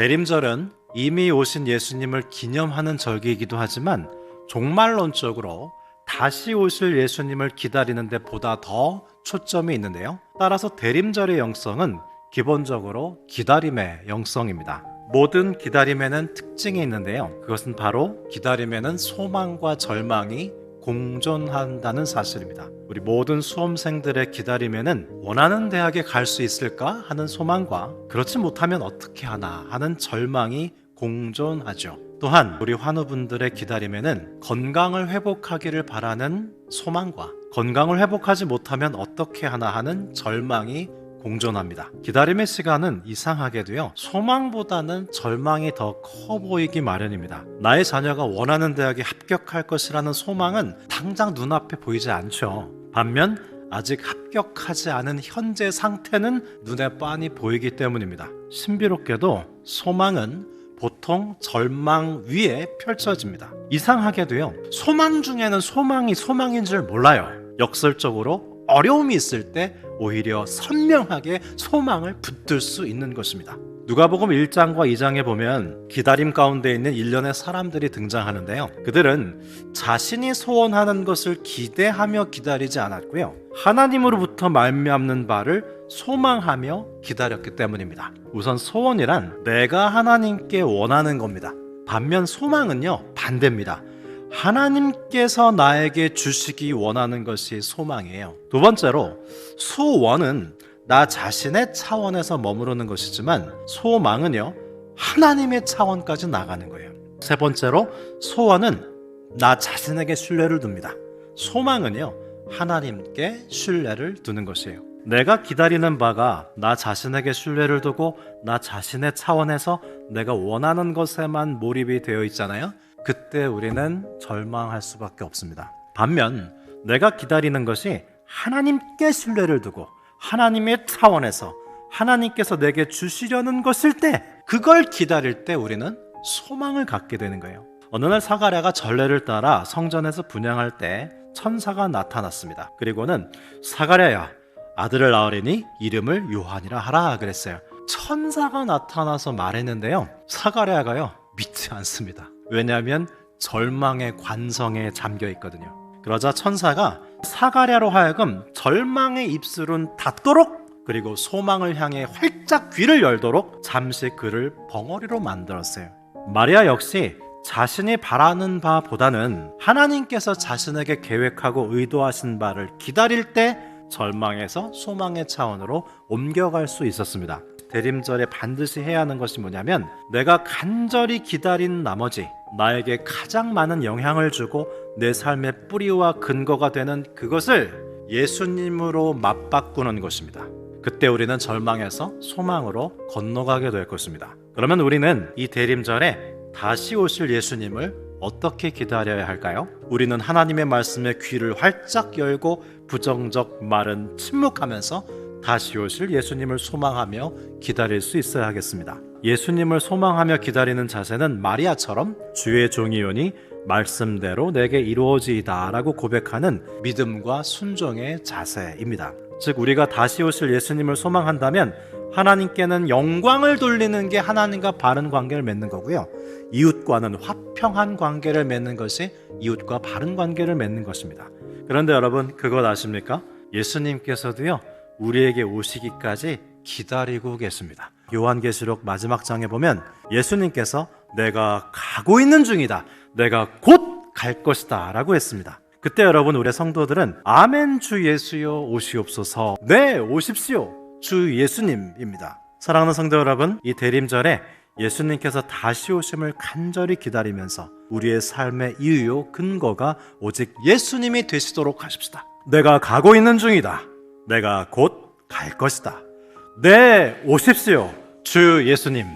대림절은 이미 오신 예수님을 기념하는 절기이기도 하지만 종말론적으로 다시 오실 예수님을 기다리는데 보다 더 초점이 있는데요. 따라서 대림절의 영성은 기본적으로 기다림의 영성입니다. 모든 기다림에는 특징이 있는데요. 그것은 바로 기다림에는 소망과 절망이 공존한다는 사실입니다. 우리 모든 수험생들의 기다림에는 원하는 대학에 갈 수 있을까 하는 소망과 그렇지 못하면 어떻게 하나 하는 절망이 공존하죠. 또한 우리 환우분들의 기다림에는 건강을 회복하기를 바라는 소망과 건강을 회복하지 못하면 어떻게 하나 하는 절망이 공존합니다. 기다림의 시간은 이상하게도요, 소망보다는 절망이 더 커 보이기 마련입니다. 나의 자녀가 원하는 대학에 합격할 것이라는 소망은 당장 눈앞에 보이지 않죠. 반면 아직 합격하지 않은 현재 상태는 눈에 빤히 보이기 때문입니다. 신비롭게도 소망은 보통 절망 위에 펼쳐집니다. 이상하게도요, 소망 중에는 소망이 소망인 줄 몰라요. 역설적으로 어려움이 있을 때 오히려 선명하게 소망을 붙들 수 있는 것입니다. 누가복음 1장과 2장에 보면 기다림 가운데 있는 일련의 사람들이 등장하는데요. 그들은 자신이 소원하는 것을 기대하며 기다리지 않았고요. 하나님으로부터 말미암는 바를 소망하며 기다렸기 때문입니다. 우선 소원이란 내가 하나님께 원하는 겁니다. 반면 소망은요, 반대입니다. 하나님께서 나에게 주시기 원하는 것이 소망이에요. 두 번째로, 소원은 나 자신의 차원에서 머무르는 것이지만, 소망은요, 하나님의 차원까지 나가는 거예요. 세 번째로, 소원은 나 자신에게 신뢰를 둡니다. 소망은요, 하나님께 신뢰를 두는 것이에요. 내가 기다리는 바가 나 자신에게 신뢰를 두고 나 자신의 차원에서 내가 원하는 것에만 몰입이 되어 있잖아요. 그때 우리는 절망할 수밖에 없습니다. 반면 내가 기다리는 것이 하나님께 신뢰를 두고 하나님의 차원에서 하나님께서 내게 주시려는 것일 때 그걸 기다릴 때 우리는 소망을 갖게 되는 거예요. 어느 날 사가랴가 전례를 따라 성전에서 분양할 때 천사가 나타났습니다. 그리고는 사가랴야 아들을 낳으리니 이름을 요한이라 하라 그랬어요. 천사가 나타나서 말했는데요. 사가랴가요 믿지 않습니다. 왜냐하면 절망의 관성에 잠겨 있거든요. 그러자 천사가 사가랴로 하여금 절망의 입술은 닫도록 그리고 소망을 향해 활짝 귀를 열도록 잠시 그를 벙어리로 만들었어요. 마리아 역시 자신이 바라는 바보다는 하나님께서 자신에게 계획하고 의도하신 바를 기다릴 때 절망에서 소망의 차원으로 옮겨갈 수 있었습니다. 대림절에 반드시 해야 하는 것이 뭐냐면 내가 간절히 기다린 나머지 나에게 가장 많은 영향을 주고 내 삶의 뿌리와 근거가 되는 그것을 예수님으로 맞바꾸는 것입니다. 그때 우리는 절망에서 소망으로 건너가게 될 것입니다. 그러면 우리는 이 대림절에 다시 오실 예수님을 어떻게 기다려야 할까요? 우리는 하나님의 말씀에 귀를 활짝 열고 부정적 말은 침묵하면서 다시 오실 예수님을 소망하며 기다릴 수 있어야 하겠습니다. 예수님을 소망하며 기다리는 자세는 마리아처럼 주의 종이오니 말씀대로 내게 이루어지이다라고 고백하는 믿음과 순종의 자세입니다. 즉 우리가 다시 오실 예수님을 소망한다면 하나님께는 영광을 돌리는 게 하나님과 바른 관계를 맺는 거고요. 이웃과는 화평한 관계를 맺는 것이 이웃과 바른 관계를 맺는 것입니다. 그런데 여러분 그것 아십니까? 예수님께서도요 우리에게 오시기까지 기다리고 계십니다. 요한계시록 마지막 장에 보면 예수님께서 내가 가고 있는 중이다. 내가 곧 갈 것이다. 라고 했습니다. 그때 여러분 우리 성도들은 아멘 주 예수여 오시옵소서. 네, 오십시오. 주 예수님입니다. 사랑하는 성도 여러분, 이 대림절에 예수님께서 다시 오심을 간절히 기다리면서 우리의 삶의 이유요 근거가 오직 예수님이 되시도록 하십시다. 내가 가고 있는 중이다. 내가 곧 갈 것이다. 네, 오십시오. 주 예수님.